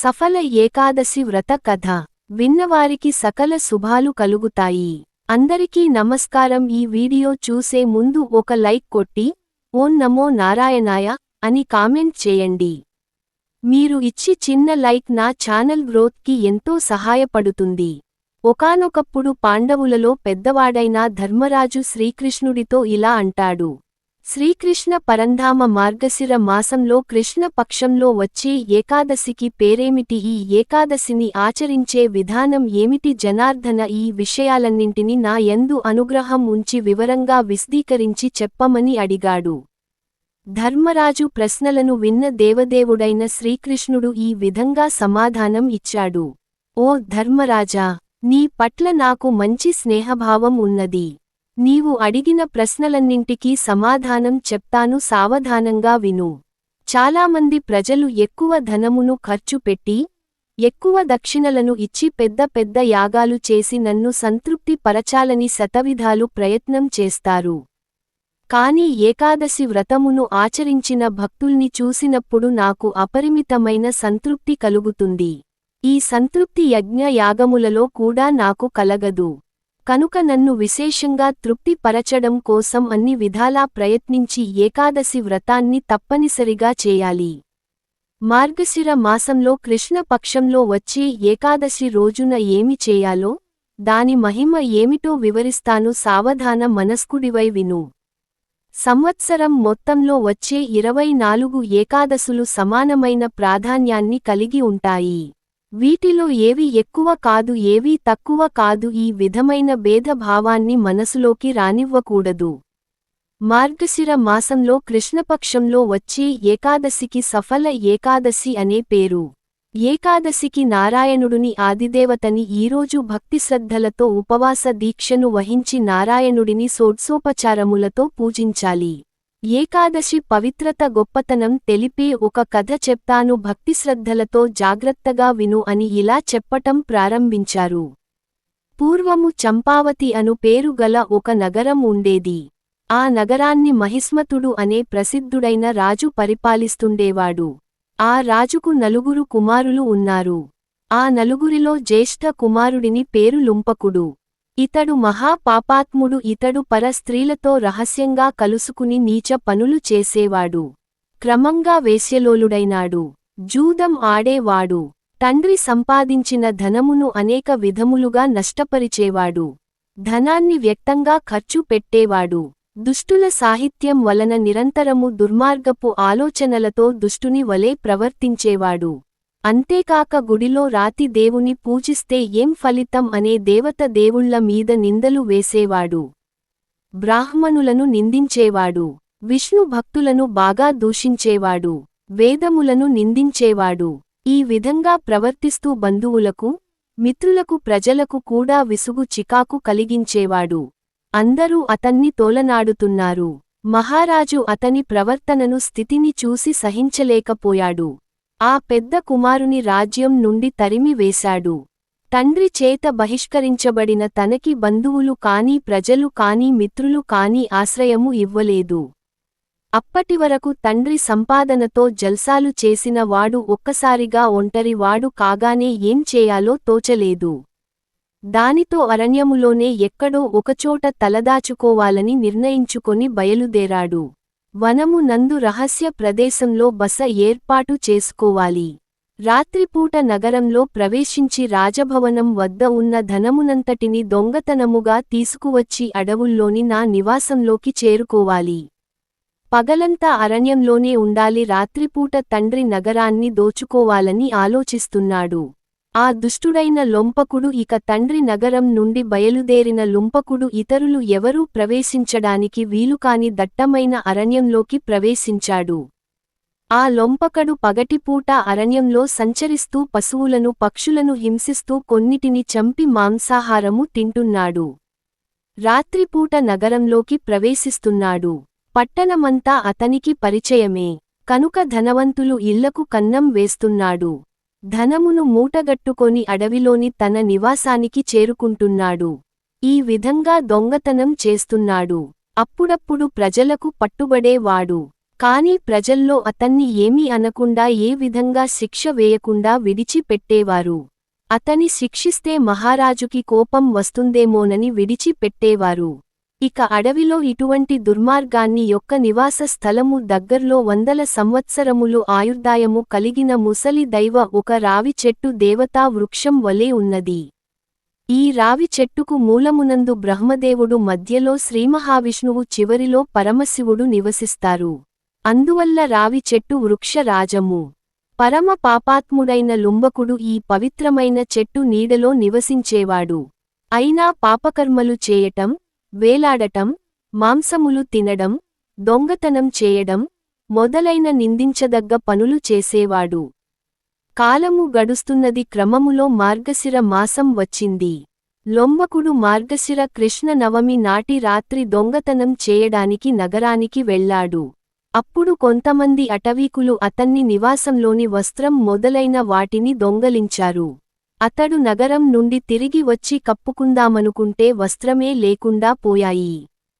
సఫల ఏకాదశి వ్రత కథ. విన్నవారికి సకల శుభాలు కలుగుతాయి. అందరికీ నమస్కారం. ఈ వీడియో చూసే ముందు ఒక లైక్ కొట్టి ఓం నమో నారాయణాయ అని కామెంట్ చేయండి. మీరు ఇచ్చి చిన్న లైక్ నా ఛానల్ గ్రోత్కి ఎంతో సహాయపడుతుంది. ఒకానొకప్పుడు పాండవులలో పెద్దవాడైన ధర్మరాజు శ్రీకృష్ణుడితో ఇలా అంటాడు. శ్రీకృష్ణ పరంధామ మార్గశిర మాసంలో కృష్ణ పక్షంలో వచ్చే ఏకాదశికి పేరేమిటి? ఈ ఏకాదశిని ఆచరించే విధానం ఏమిటి? జనార్దన ఈ విషయాలన్నింటినీ నా యందు అనుగ్రహం ఉంచి వివరంగా విశదీకరించి చెప్పమని అడిగాడు. ధర్మరాజు ప్రశ్నలను విన్న దేవదేవుడైన శ్రీకృష్ణుడు ఈ విధంగా సమాధానం ఇచ్చాడు. ఓ ధర్మరాజా నీ పట్ల నాకు మంచి స్నేహభావం ఉన్నది. నీవు అడిగిన ప్రశ్నలన్నింటికీ సమాధానం చెప్తాను సావధానంగా విను. చాలామంది ప్రజలు ఎక్కువ ధనమును ఖర్చు పెట్టి ఎక్కువ దక్షిణలను ఇచ్చి పెద్ద పెద్ద యాగాలు చేసి నన్ను సంతృప్తి పరచాలని శతవిధాలు ప్రయత్నం చేస్తారు. కాని ఏకాదశి వ్రతమును ఆచరించిన భక్తుల్ని చూసినప్పుడు నాకు అపరిమితమైన సంతృప్తి కలుగుతుంది. ఈ సంతృప్తి యజ్ఞ యాగములలో కూడా నాకు కలగదు. కనుక నన్ను విశేషంగా తృప్తి పరచడం కోసం అన్ని విధాలా ప్రయత్నించి ఏకాదశి వ్రతాన్ని తప్పనిసరిగా చేయాలి. మార్గశిర మాసంలో కృష్ణపక్షంలో వచ్చే ఏకాదశి రోజున ఏమి చేయాలో దాని మహిమ ఏమిటో వివరిస్తాను సావధాన మనస్కుడివై విను. సంవత్సరం మొత్తంలో వచ్చే ఇరవై నాలుగు ఏకాదశులు సమానమైన ప్రాధాన్యాన్ని కలిగి ఉంటాయి. వీటిలో ఏవి ఎక్కువ కాదు ఏవీ తక్కువ కాదు ఈ విధమైన భేదభావాన్ని మనసులోకి రానివ్వకూడదు. మార్గశిర మాసంలో కృష్ణపక్షంలో వచ్చే ఏకాదశికి సఫల ఏకాదశి అనే పేరు. ఏకాదశికి నారాయణుడుని ఆదిదేవతని ఈరోజు భక్తిశ్రద్ధలతో ఉపవాస దీక్షను వహించి నారాయణుడిని సోడ్సోపచారములతో పూజించాలి. ఏకాదశి పవిత్రత గొప్పతనం తెలిపే ఒక కథ చెప్తాను. భక్తిశ్రద్ధలతో జాగ్రత్తగా విను అని ఇలా చెప్పటం ప్రారంభించారు. పూర్వము చంపావతి అను పేరు గల ఒక నగరం ఉండేది. ఆ నగరాన్ని మహిస్మతుడు అనే ప్రసిద్ధుడైన రాజు పరిపాలిస్తుండేవాడు. ఆ రాజుకు నలుగురు కుమారులు ఉన్నారు. ఆ నలుగురిలో జ్యేష్ఠ కుమారుడిని పేరు లుంపకుడు. ఇతడు మహాపాపాత్ముడు ఇతడు పర స్త్రీలతో రహస్యంగా కలుసుకుని నీచ పనులు చేసేవాడు. క్రమంగా వేశ్యలోలుడైనాడు. జూదం ఆడేవాడు. తండ్రి సంపాదించిన ధనమును అనేక విధములుగా నష్టపరిచేవాడు. ధనాన్ని వ్యక్తంగా ఖర్చు పెట్టేవాడు. దుష్టుల సాహిత్యం వలన నిరంతరము దుర్మార్గపు ఆలోచనలతో దుష్టుని వలె ప్రవర్తించేవాడు. అంతేకాక గుడిలో రాతి దేవుని పూజిస్తే ఏం ఫలితం అనే దేవత దేవుళ్ళ మీద నిందలు వేసేవాడు. బ్రాహ్మణులను నిందించేవాడు. విష్ణు భక్తులను బాగా దూషించేవాడు. వేదములను నిందించేవాడు. ఈ విధంగా ప్రవర్తిస్తూ బంధువులకు మిత్రులకు ప్రజలకు కూడా విసుగు చికాకు కలిగించేవాడు. అందరూ అతన్ని తోలనాడుతున్నారు. మహారాజు అతని ప్రవర్తనను స్థితిని చూసి సహించలేకపోయాడు. ఆ పెద్ద కుమారుని రాజ్యం నుండి తరిమి వేశాడు. తండ్రి చేత బహిష్కరించబడిన తనకి బంధువులు కాని ప్రజలు కాని మిత్రులు కాని ఆశ్రయము ఇవ్వలేదు. అప్పటివరకు తండ్రి సంపాదనతో జల్సాలు చేసిన వాడు ఒక్కసారిగా ఒంటరి వాడు కాగానే ఏం చేయాలో తోచలేదు. దానితో అరణ్యములోనే ఎక్కడో ఒకచోట తలదాచుకోవాలని నిర్ణయించుకొని బయలుదేరాడు. వనము నందు రహస్య ప్రదేశంలో బస ఏర్పాటు చేసుకోవాలి. రాత్రిపూట నగరంలో ప్రవేశించి రాజభవనం వద్ద ఉన్న ధనమునంతటిని దొంగతనముగా తీసుకువచ్చి అడవుల్లోని నా నివాసంలోకి చేరుకోవాలి. పగలంతా అరణ్యంలోనే ఉండాలి రాత్రిపూట తండ్రి నగరాన్ని దోచుకోవాలని ఆలోచిస్తున్నాడు. ఆ దుష్టుడైన లొంపకుడు ఇక తండ్రి నగరం నుండి బయలుదేరిన లుంపకుడు ఇతరులు ఎవరూ ప్రవేశించడానికి వీలుకాని దట్టమైన అరణ్యంలోకి ప్రవేశించాడు. ఆ లొంపకడు పగటిపూట అరణ్యంలో సంచరిస్తూ పశువులను పక్షులను హింసిస్తూ కొన్నిటిని చంపి మాంసాహారము తింటున్నాడు. రాత్రిపూట నగరంలోకి ప్రవేశిస్తున్నాడు. పట్టణమంతా అతనికి పరిచయమే. కనుక ధనవంతులు ఇళ్ళకు కన్నం వేస్తున్నాడు. ధనమును మూటగట్టుకొని అడవిలోని తన నివాసానికి చేరుకుంటున్నాడు. ఈ విధంగా దొంగతనం చేస్తున్నాడు. అప్పుడప్పుడు ప్రజలకు పట్టుబడేవాడు. కాని ప్రజల్లో అతన్ని ఏమీ అనకుండా ఏ విధంగా శిక్ష వేయకుండా విడిచిపెట్టేవారు. అతని శిక్షిస్తే మహారాజుకి కోపం వస్తుందేమోనని విడిచిపెట్టేవారు. ఇక అడవిలో ఇటువంటి దుర్మార్గాన్ని యొక్క నివాస స్థలము దగ్గర్లో వందల సంవత్సరములు ఆయుర్దాయము కలిగిన ముసలి దైవ ఒక రావి చెట్టు దేవతా వృక్షం వలె ఉన్నది. ఈ రావి చెట్టుకు మూలమునందు బ్రహ్మదేవుడు మధ్యలో శ్రీమహావిష్ణువు చివరిలో పరమశివుడు నివసిస్తారు. అందువల్ల రావి చెట్టు వృక్ష రాజము. పరమ పాపాత్ముడైన లుంబకుడు ఈ పవిత్రమైన చెట్టు నీడలో నివసించేవాడు. అయినా పాపకర్మలు చేయటం వేలాడటం మాంసములు తినడం దొంగతనం చేయడం మొదలైన నిందించదగ్గ పనులు చేసేవాడు. కాలము గడుస్తున్నది క్రమములో మార్గశిర మాసం వచ్చింది. లొంబకుడు మార్గశిర కృష్ణ నవమి నాటి రాత్రి దొంగతనం చేయడానికి నగరానికి వెళ్ళాడు. అప్పుడు కొంతమంది అటవీకులు అతన్ని నివాసంలోని వస్త్రం మొదలైన వాటిని దొంగలించారు. అతడు నగరం నుండి తిరిగి వచ్చి కప్పుకుందామనుకుంటే వస్త్రమే లేకుండా పోయాయి.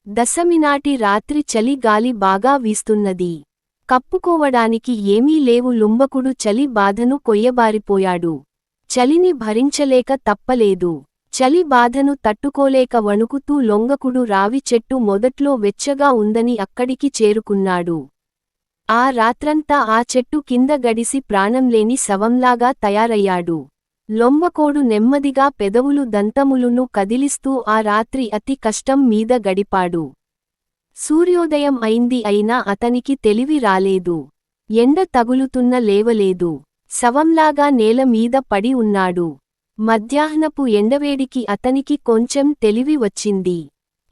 దశమినాటి రాత్రి చలి గాలి బాగా వీస్తున్నది. కప్పుకోవడానికి ఏమీ లేవు లుంబకుడు చలి బాధను కొయ్యబారిపోయాడు. చలిని భరించలేక తప్పలేదు. చలి బాధను తట్టుకోలేక వణుకుతూ లొంగకుడు రావి చెట్టు మొదట్లో వెచ్చగా ఉందని అక్కడికి చేరుకున్నాడు. ఆ రాత్రంతా ఆ చెట్టు కింద గడిసి ప్రాణంలేని శవంలాగా తయారయ్యాడు. లొంబకోడు నెమ్మదిగా పెదవులు దంతములును కదిలిస్తూ ఆ రాత్రి అతి కష్టం మీద గడిపాడు. సూర్యోదయం అయింది అయినా అతనికి తెలివి రాలేదు. ఎండ తగులుతున్న లేవలేదు. శవంలాగా నేల మీద పడి ఉన్నాడు. మధ్యాహ్నపు ఎండవేడికి అతనికి కొంచెం తెలివి వచ్చింది.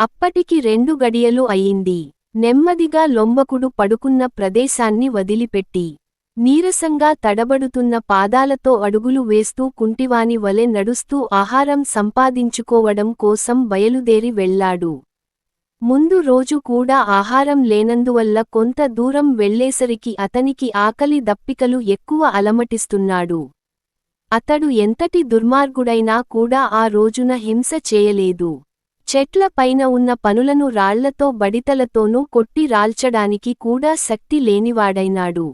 అప్పటికి రెండు గడియలు అయింది. నెమ్మదిగా లొంబకుడు పడుకున్న ప్రదేశాన్ని వదిలిపెట్టి నీరసంగా తడబడుతున్న పాదాలతో అడుగులు వేస్తూ కుంటివాని వలె నడుస్తూ ఆహారం సంపాదించుకోవడం కోసం బయలుదేరి వెళ్ళాడు ముందు రోజు కూడా ఆహారం లేనందువల్ల కొంత దూరం వెళ్ళేసరికి అతనికి ఆకలి దప్పికలు ఎక్కువ అలమటిస్తున్నాడు. అతడు ఎంతటి దుర్మార్గుడైనా కూడా ఆ రోజున హింస చేయలేదు. చెట్ల పైన ఉన్న పనులను రాళ్ళతో బడితలతోనూ కొట్టి రాల్చడానికి కూడా శక్తి లేనివాడైనాడు.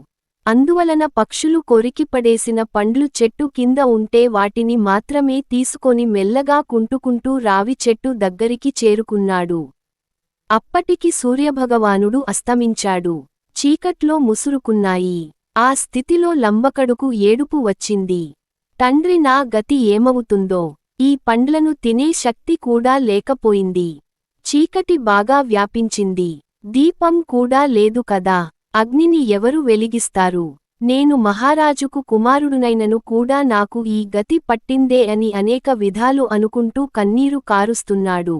అందువలన పక్షులు కొరికిపడేసిన పండ్లు చెట్టు కింద ఉంటే వాటిని మాత్రమే తీసుకొని మెల్లగా కుంటుకుంటూ రావి చెట్టు దగ్గరికి చేరుకున్నాడు. అప్పటికి సూర్యభగవానుడు అస్తమించాడు. చీకట్లో ముసురుకున్నాయి. ఆ స్థితిలో లంబకడుకు ఏడుపు వచ్చింది. తండ్రి నా గతి ఏమవుతుందో? ఈ పండ్లను తినే శక్తి కూడా లేకపోయింది. చీకటి బాగా వ్యాపించింది. దీపం కూడా లేదు కదా? అగ్నిని ఎవరు వెలిగిస్తారు? నేను మహారాజుకు కుమారుడునైనను కూడా నాకు ఈ గతి పట్టిందే అని అనేక విధాలు అనుకుంటూ కన్నీరు కారుస్తున్నాడు.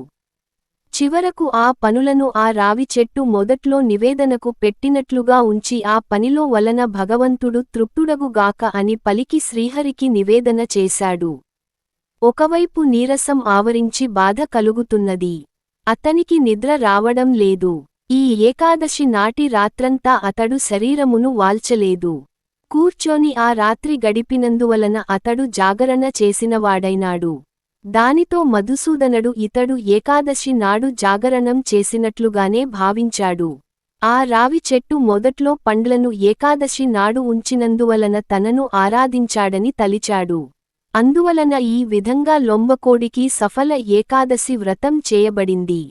చివరకు ఆ పనులను ఆ రావి చెట్టు మొదట్లో నివేదనకు పెట్టినట్లుగా ఉంచి ఆ పనిలో వలన భగవంతుడు తృప్తుడగుగాక అని పలికి శ్రీహరికి నివేదన చేశాడు. ఒకవైపు నీరసం ఆవరించి బాధ కలుగుతున్నది. అతనికి నిద్ర రావడం లేదు. ఈ ఏకాదశి నాటి రాత్రంతా అతడు శరీరమును వాల్చలేదు. కూర్చొని ఆ రాత్రి గడిపినందువలన అతడు జాగరణ చేసినవాడైనాడు. దానితో మధుసూదనుడు ఇతడు ఏకాదశి నాడు జాగరణం చేసినట్లుగానే భావించాడు. ఆ రావి చెట్టు మొదట్లో పండ్లను ఏకాదశి నాడు ఉంచినందువలన తనను ఆరాధించాడని తలిచాడు. అందువలన ఈ విధంగా లొంబకోడికి సఫల ఏకాదశి వ్రతం చేయబడింది.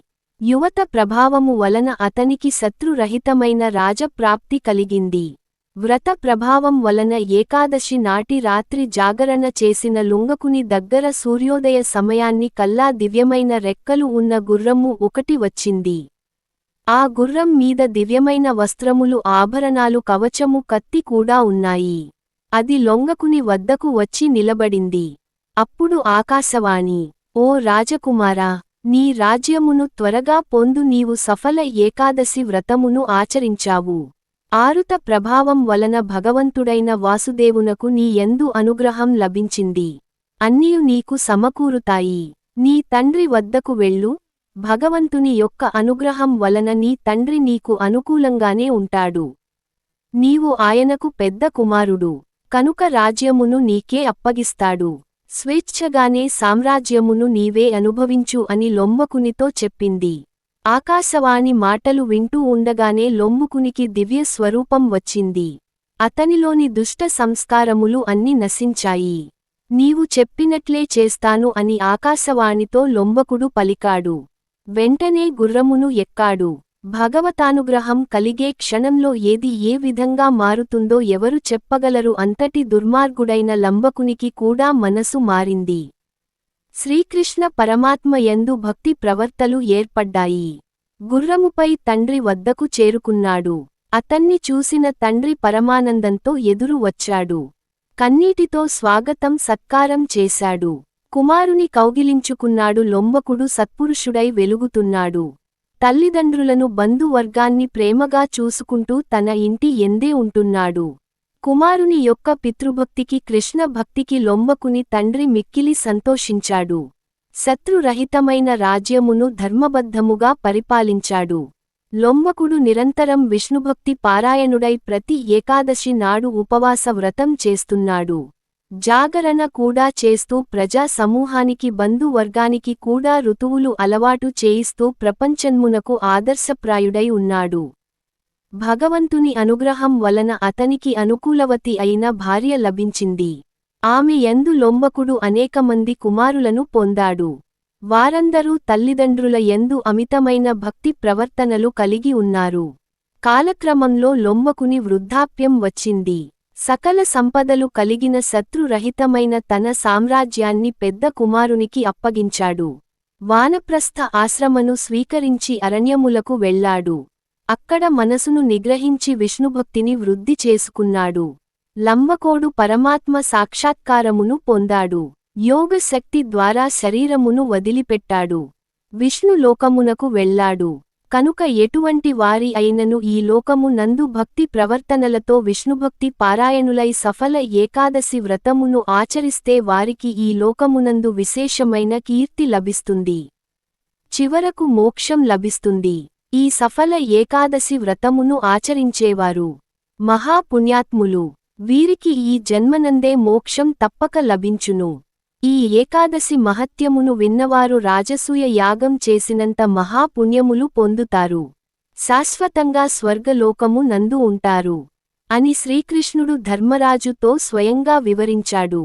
యువత ప్రభావము వలన అతనికి శత్రురహితమైన రాజప్రాప్తి కలిగింది. వ్రత ప్రభావం వలన ఏకాదశి నాటి రాత్రి జాగరణ చేసిన లుంగకుని దగ్గర సూర్యోదయ సమయాన్ని కల్లా దివ్యమైన రెక్కలు ఉన్న గుర్రము ఒకటి వచ్చింది. ఆ గుర్రం మీద దివ్యమైన వస్త్రములు ఆభరణాలు కవచము కత్తి కూడా ఉన్నాయి. అది లొంగకుని వద్దకు వచ్చి నిలబడింది. అప్పుడు ఆకాశవాణి ఓ రాజకుమారా! నీ రాజ్యమును త్వరగా పొందు నీవు సఫల ఏకాదశి వ్రతమును ఆచరించావు. ఆరుత ప్రభావం వలన భగవంతుడైన వాసుదేవునకు నీ ఎందు అనుగ్రహం లభించింది. అన్నియు నీకు సమకూరుతాయి. నీ తండ్రి వద్దకు వెళ్ళు. భగవంతుని యొక్క అనుగ్రహం వలన నీ తండ్రి నీకు అనుకూలంగానే ఉంటాడు. నీవు ఆయనకు పెద్ద కుమారుడు. కనుక రాజ్యమును నీకే అప్పగిస్తాడు. స్వేచ్ఛగానే సామ్రాజ్యమును నీవే అనుభవించు అని లొమ్మకునితో చెప్పింది. ఆకాశవాణి మాటలు వింటూ ఉండగానే లొమ్ముకునికి దివ్య స్వరూపం వచ్చింది. అతనిలోని దుష్ట సంస్కారములు అన్ని నశించాయి. నీవు చెప్పినట్లే చేస్తాను అని ఆకాశవాణితో లొంబకుడు పలికాడు. వెంటనే గుర్రమును ఎక్కాడు. భగవతానుగ్రహం కలిగే క్షణంలో ఏది ఏ విధంగా మారుతుందో ఎవరు చెప్పగలరు అంతటి దుర్మార్గుడైన లంబకునికి కూడా మనసు మారింది. శ్రీకృష్ణ పరమాత్మ యందు భక్తి ప్రవర్తలు ఏర్పడ్డాయి. గుర్రముపై తండ్రి వద్దకు చేరుకున్నాడు. అతన్ని చూసిన తండ్రి పరమానందంతో ఎదురు వచ్చాడు. కన్నీటితో స్వాగతం సత్కారం చేశాడు. కుమారుని కౌగిలించుకున్నాడు. లొంబకుడు సత్పురుషుడై వెలుగుతున్నాడు. తల్లిదండ్రులను బంధువర్గాన్ని ప్రేమగా చూసుకుంటూ తన ఇంటి ఎందే ఉంటున్నాడు. కుమారుని యొక్క పితృభక్తికి కృష్ణ భక్తికి లొంబకుని తండ్రి మిక్కిలి సంతోషించాడు. శత్రురహితమైన రాజ్యమును ధర్మబద్ధముగా పరిపాలించాడు. లొంబకుడు నిరంతరం విష్ణుభక్తి పారాయణుడై ప్రతి ఏకాదశి నాడు ఉపవాస వ్రతం చేస్తున్నాడు. జాగరణ కూడా చేస్తూ ప్రజా సమూహానికి బంధువర్గానికి కూడా ఋతువులు అలవాటు చేయిస్తూ ప్రపంచన్మునకు ఆదర్శప్రాయుడై ఉన్నాడు. భగవంతుని అనుగ్రహం వలన అతనికి అనుకూలవతి అయిన భార్య లభించింది. ఆమె ఎందు లొంబకుడు అనేకమంది కుమారులను పొందాడు. వారందరూ తల్లిదండ్రుల ఎందు అమితమైన భక్తి ప్రవర్తనలు కలిగి ఉన్నారు. కాలక్రమంలో లొంబకుని వృద్ధాప్యం వచ్చింది. సకల సంపదలు కలిగిన శత్రురహితమైన తన సామ్రాజ్యాన్ని పెద్ద కుమారునికి అప్పగించాడు. వానప్రస్థ ఆశ్రమను స్వీకరించి అరణ్యములకు వెళ్ళాడు అక్కడ మనసును నిగ్రహించి విష్ణుభక్తిని వృద్ధి చేసుకున్నాడు. లంబకోడు పరమాత్మ సాక్షాత్కారమును పొందాడు. యోగ శక్తి ద్వారా శరీరమును వదిలిపెట్టాడు. విష్ణులోకమునకు వెళ్ళాడు కనుక ఎటువంటి వారి అయినను ఈ లోకము నందు భక్తి ప్రవర్తనలతో విష్ణుభక్తి పారాయణులై సఫల ఏకాదశి వ్రతమును ఆచరిస్తే వారికి ఈ లోకమునందు విశేషమైన కీర్తి లభిస్తుంది. చివరకు మోక్షం లభిస్తుంది. ఈ సఫల ఏకాదశి వ్రతమును ఆచరించేవారు మహాపుణ్యాత్ములు. వీరికి ఈ జన్మనందే మోక్షం తప్పక లభించును. ఈ ఏకాదశి మహత్యమును విన్నవారు రాజసూయ యాగం చేసినంత మహాపుణ్యములు పొందుతారు. శాశ్వతంగా స్వర్గలోకము నందు ఉంటారు. అని శ్రీకృష్ణుడు ధర్మరాజుతో స్వయంగా వివరించాడు.